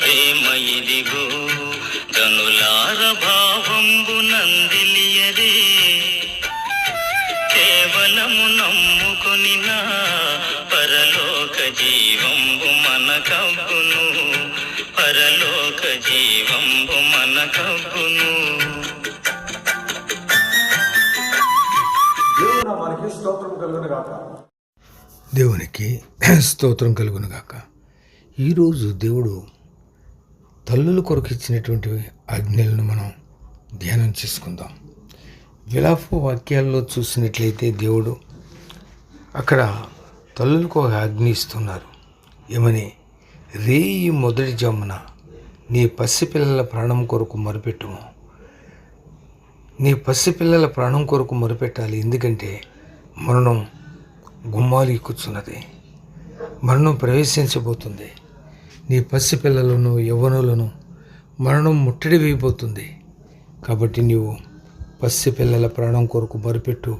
ప్రేమ ఇదిగో గనులార భావంబు నందిలియరే కేవలము నమ్ముకొని నా పరలోక జీవంబు మన కబ్బును పరలోక జీవంబు మన కబ్బును మనకి స్తోత్రం కలుగును గాక. దేవునికి స్తోత్రం కలుగును గాక. ఈరోజు దేవుడు తల్లుల కొరకు ఇచ్చినటువంటి ఆజ్ఞలను మనం ధ్యానం చేసుకుందాం. విలాప వాక్యాల్లో చూసినట్లయితే దేవుడు అక్కడ తల్లులకు ఒక ఆజ్ఞ ఇస్తున్నారు. ఏమని? రేయి మొదటి జమున నీ పసిపిల్లల ప్రాణం కొరకు మొరపెట్టుము. నీ పసిపిల్లల ప్రాణం కొరకు మొరపెట్టాలి. ఎందుకంటే మరణం గుమ్మాలు కూర్చున్నది. మరణం ప్రవేశించబోతుంది. నీ పసిపిల్లలను యవ్వనులను మరణం ముట్టడి వేయబోతుంది. కాబట్టి నీవు పసిపిల్లల ప్రాణం కొరకు మరిపెట్టు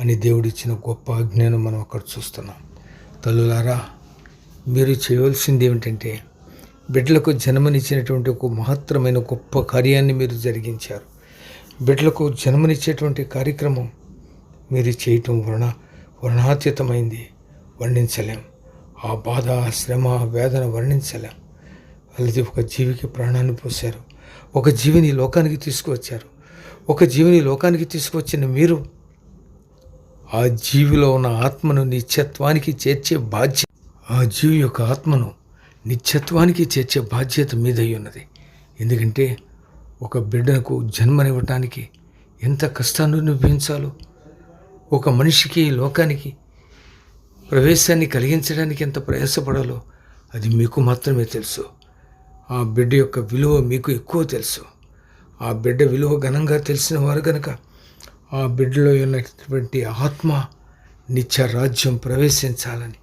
అని దేవుడిచ్చిన గొప్ప ఆజ్ఞను మనం అక్కడ చూస్తున్నాం. తల్లులారా మీరు చేయవలసింది ఏమిటంటే బిడ్డలకు జన్మనిచ్చినటువంటి ఒక మహత్తరమైన గొప్ప కార్యాన్ని మీరు జరిగించారు. బిడ్డలకు జన్మనిచ్చేటువంటి కార్యక్రమం మీరు చేయటం వర్ణ వర్ణాతీతమైంది. వర్ణించలేం. ఆ బాధ శ్రమ వేదన వర్ణించలేం. వాళ్ళది ఒక జీవికి ప్రాణాన్ని పోశారు. ఒక జీవిని లోకానికి తీసుకువచ్చారు. ఒక జీవిని లోకానికి తీసుకువచ్చిన మీరు ఆ జీవిలో ఉన్న ఆత్మను నిత్యత్వానికి చేర్చే బాధ్యత ఆ జీవి యొక్క ఆత్మను నిత్యత్వానికి చేర్చే బాధ్యత మీద ఉన్నది. ఎందుకంటే ఒక బిడ్డకు జన్మనివ్వటానికి ఎంత కష్టాన్ని అనుభవించాలో ఒక మనిషికి లోకానికి ప్రవేశాన్ని కలిగించడానికి ఎంత ప్రయాసపడాలో అది మీకు మాత్రమే తెలుసు. ఆ బిడ్డ యొక్క విలువ మీకు ఎక్కువ తెలుసు. ఆ బిడ్డ విలువ ఘనంగా తెలిసిన వారు కనుక ఆ బిడ్డలో ఉన్నటువంటి ఆత్మ నిత్య రాజ్యం ప్రవేశించాలని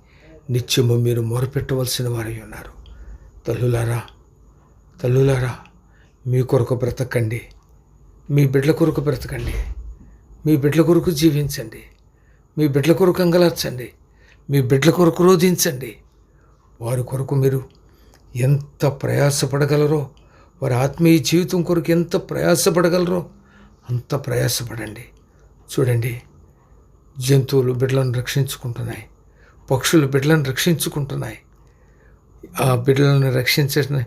నిత్యము మీరు మొరపెట్టవలసిన వారై ఉన్నారు. తల్లులారా తల్లులారా మీ కొరకు బ్రతకండి. మీ బిడ్డల కొరకు బ్రతకండి. మీ బిడ్డల కొరకు జీవించండి. మీ బిడ్డల కొరకు అంగలార్చండి మీ బిడ్డల కొరకు రోధించండి. వారి కొరకు మీరు ఎంత ప్రయాసపడగలరో వారి ఆత్మీయ జీవితం కొరకు ఎంత ప్రయాసపడగలరో అంత ప్రయాసపడండి. చూడండి జంతువులు బిడ్డలను రక్షించుకుంటున్నాయి పక్షులు బిడ్డలను రక్షించుకుంటున్నాయి ఆ బిడ్డలను రక్షించిన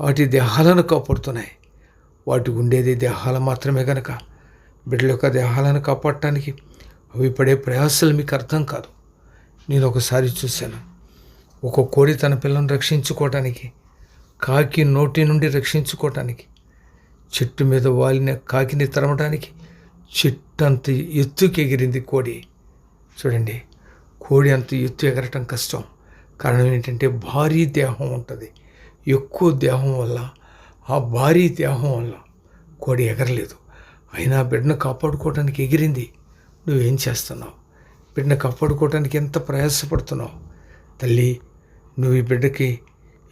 వాటి దేహాలను కాపాడుతున్నాయి. వాటి ఉండేది దేహాలు మాత్రమే కనుక బిడ్డల యొక్క దేహాలను కాపాడటానికి అవి పడే ప్రయాసాలు మీకు అర్థం కాదు. నేను ఒకసారి చూశాను. ఒక కోడి తన పిల్లను రక్షించుకోవటానికి కాకి నోటి నుండి రక్షించుకోవటానికి చెట్టు మీద వాలిన కాకిని తరమడానికి చెట్టు అంత ఎత్తుకి ఎగిరింది కోడి. చూడండి కోడి అంత ఎత్తు ఎగరటం కష్టం. కారణం ఏంటంటే భారీ దేహం ఉంటుంది. ఎక్కువ దేహం వల్ల ఆ భారీ దేహం వల్ల కోడి ఎగరలేదు. అయినా బిడ్డను కాపాడుకోవడానికి ఎగిరింది. నువ్వేం చేస్తున్నావు? బిడ్డను కాపాడుకోవడానికి ఎంత ప్రయాసపడుతున్నావు? తల్లి నువ్వు ఈ బిడ్డకి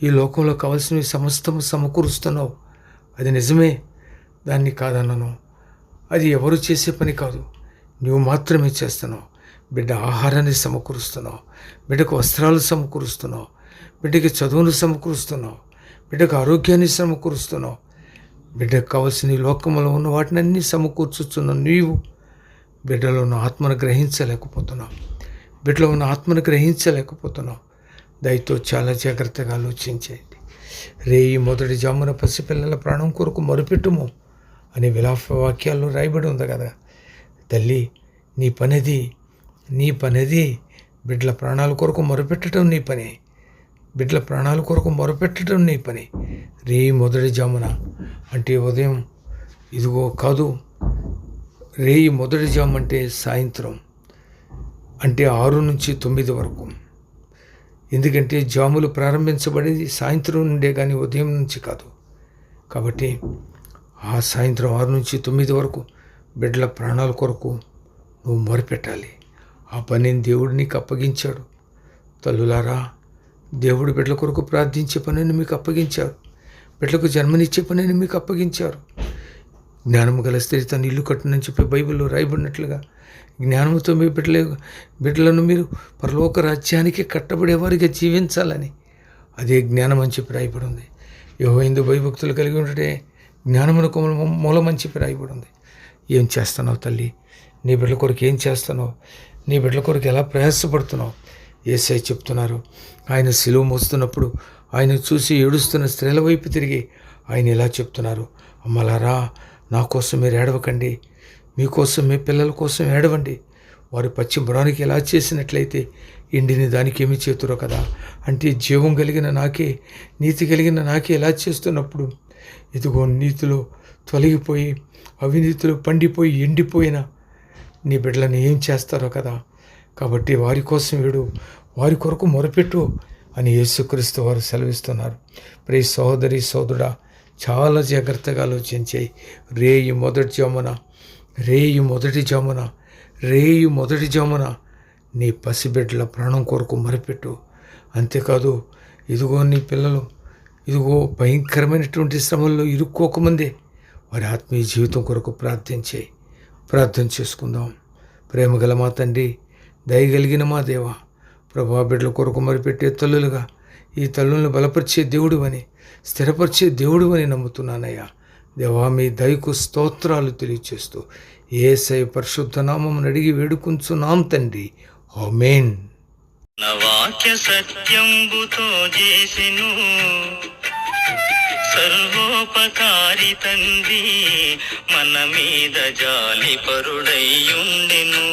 ఈ లోకంలో కావాల్సినవి సమస్తము సమకూరుస్తున్నావు. అది నిజమే. దాన్ని కాదన్నాను అది ఎవరు చేసే పని కాదు. నువ్వు మాత్రమే చేస్తున్నావు. బిడ్డ ఆహారాన్ని సమకూరుస్తున్నావు. బిడ్డకు వస్త్రాలు సమకూరుస్తున్నావు. బిడ్డకి చదువును సమకూరుస్తున్నావు. బిడ్డకు ఆరోగ్యాన్ని సమకూరుస్తున్నావు. బిడ్డకు కావలసిన లోకంలో ఉన్న వాటిని అన్నీ సమకూర్చుతున్నావు నీవు బిడ్డలో ఉన్న ఆత్మను గ్రహించలేకపోతున్నాం బిడ్డలో ఉన్న ఆత్మను గ్రహించలేకపోతున్నాం దయతో చాలా జాగ్రత్తగా ఆలోచించేయండి. రేయి మొదటి జామున పసిపిల్లల ప్రాణం కొరకు మొరుపెట్టుము అనే విలాప వాక్యాల్లో రాయబడి ఉంది కదా. తల్లి నీ పనిది నీ పనిది బిడ్డల ప్రాణాల కొరకు మొరపెట్టడం నీ పని. బిడ్డల ప్రాణాల కొరకు మొరపెట్టడం నీ పని. రే మొదటి జామున అంటే ఉదయం ఇదిగో కాదు రేయి మొదటి జామ్ అంటే సాయంత్రం అంటే ఆరు నుంచి తొమ్మిది వరకు. ఎందుకంటే జాములు ప్రారంభించబడేది సాయంత్రం నుండే కానీ ఉదయం నుంచి కాదు. కాబట్టి ఆ సాయంత్రం ఆరు నుంచి తొమ్మిది వరకు బిడ్డల ప్రాణాల కొరకు నువ్వు మొరపెట్టాలి. ఆ పనిని దేవుడు నీకు అప్పగించాడు. తల్లులారా దేవుడు బిడ్డల కొరకు ప్రార్థించే పనిని మీకు అప్పగించారు బిడ్డలకు జన్మనిచ్చే పనిని మీకు అప్పగించారు. జ్ఞానము గల స్త్రీ తన ఇల్లు కట్టునని చెప్పి బైబిల్లో రాయబడినట్లుగా జ్ఞానముతో మీ బిడ్డల బిడ్డలను మీరు పరలోక రాజ్యానికి కట్టబడేవారిగా జీవించాలని అదే జ్ఞానం అని చెప్పి రాయబడి ఉంది యహో ఇందు భయభక్తులు కలిగి ఉండటే జ్ఞానమునకు మూల- అని చెప్పి రాయబడి ఉంది ఏం చేస్తున్నావు తల్లి? నీ బిడ్డల కొరకు ఏం చేస్తున్నావు? నీ బిడ్డల కొరకు ఎలా ప్రయాసపడుతున్నావు? ఏసై చెప్తున్నారు. ఆయన సిలువ మోస్తున్నప్పుడు ఆయన చూసి ఏడుస్తున్న స్త్రీల వైపు తిరిగి ఆయన ఇలా చెప్తున్నారు. అమ్మలారా నా కోసం మీరు ఏడవకండి. మీకోసం మీ పిల్లల కోసం ఏడవండి. వారు పశ్చిమరానికి ఎలా చేసినట్లయితే ఎండిని దానికి ఏమి చేతురో కదా. అంటే జీవం కలిగిన నాకే నీతి కలిగిన నాకే ఎలా చేస్తున్నప్పుడు ఇదిగో నీతిలో తొలగిపోయి అవినీతిలో పండిపోయి ఎండిపోయిన నీ బిడ్డలను ఏం చేస్తారో కదా. కాబట్టి వారి కోసం వీడు వారి కొరకు మొరపెట్టు అని యేసుక్రీస్తు వారు సెలవిస్తున్నారు. ప్రే సోదరి సోదరుడా చాలా జాగ్రత్తగా ఆలోచించాయి రేయి మొదటి జమున రేయి మొదటి జమున రేయి మొదటి జమున. నీ పసిబిడ్డల ప్రాణం కొరకు మరిపెట్టు. అంతేకాదు ఇదిగో నీ పిల్లలు ఇదిగో భయంకరమైనటువంటి శ్రమల్లో ఇరుక్కోకముందే వారి ఆత్మీయ జీవితం కొరకు ప్రార్థించే. ప్రార్థన చేసుకుందాం. ప్రేమగల మా తండ్రి దయగలిగిన మా దేవ ప్రభా బిడ్డల కొరకు మరిపెట్టే తల్లులుగా ఈ తల్లులను బలపరిచే దేవుడు అని స్థిరపరిచే దేవుడు అని నమ్ముతున్నానయ్యా. దేవా మీ దయకు స్తోత్రాలు తెలియచేస్తూ ఏసై పరిశుద్ధ నామం అడిగి వేడుకుంచున్నాం తండ్రి. హోమేన్ వాక్య సత్యంబుతో చేసెను సర్వోపకారి తండ్రి మన మీద జాలి పరుడయ్యుండెను